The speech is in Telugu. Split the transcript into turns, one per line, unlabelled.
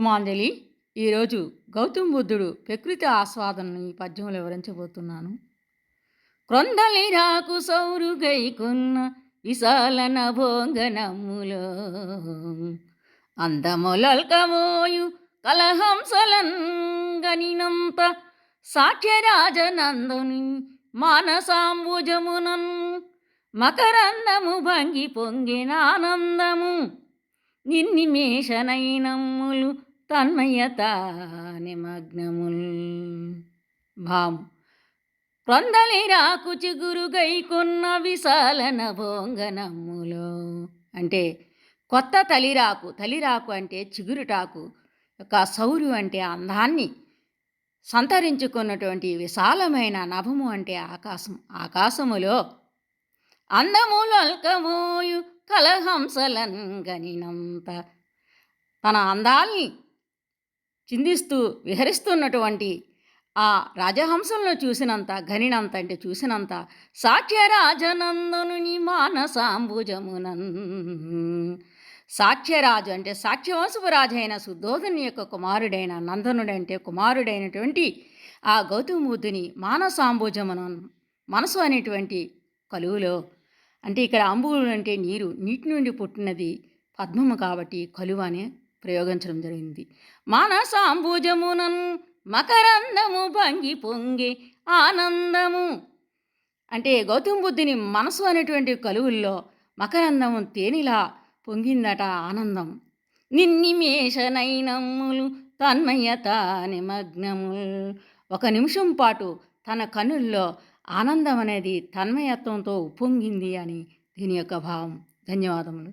మాంజలి ఈరోజు గౌతమ్ బుద్ధుడు ప్రకృతి ఆస్వాదనను ఈ పద్యంలో వివరించబోతున్నాను. క్రొందలి రాకు సౌరు గైకున్న విశాల నభోంగనములో అందములల్కమోయు కలహంసలంగనినంత సాక్ష్యరాజనందుని మానసాంబుజమునం మకరందము భంగి పొంగిన పొంగినానందము నిర్నిమేషనైనమ్ములు తన్మయత నిమగ్నముల్ భాము క్రొందలి రాకు చిగురు గైకొన్న విశాలన భోంగనమ్ములో అంటే కొత్త తలిరాకు తలిరాకు అంటే చిగురుటాకు యొక్క సౌరు అంటే అందాన్ని సంతరించుకున్నటువంటి విశాలమైన నభము అంటే ఆకాశం. ఆకాశములో అందములల్కమోయు కలహంసలంగనినంత తన అందాల్ని చిందిస్తూ విహరిస్తున్నటువంటి ఆ రాజహంసంలో చూసినంత గనినంత అంటే చూసినంత సాక్ష్యరాజనందనుని మానసాంబుజమునన్. సాక్ష్యరాజు అంటే సాక్ష్యవంశపు రాజు అయిన శుద్ధోధని యొక్క కుమారుడైన నందనుడంటే కుమారుడైనటువంటి ఆ గౌతమ బుద్ధుని మనసు అనేటువంటి కలువులో అంటే ఇక్కడ అంబులు అంటే నీరు నీటి నుండి పుట్టినది పద్మము కాబట్టి కలువ అనే ప్రయోగించడం జరిగింది. మనసాంబుజమునన్ మకరందము భంగి పొంగి ఆనందము. అంటే గౌతమ బుద్ధుని మనసు అనేటువంటి కలువుల్లో మకరందము తేనిలా పొంగిందట ఆనందం. నిన్నిమేషనైనమ్ములు తన్మయత నిమగ్నముల్. ఒక నిమిషం పాటు తన కనుల్లో ఆనందం అనేది తన్మయత్వంతో ఉప్పొంగింది అని దీని యొక్క భావం. ధన్యవాదములు.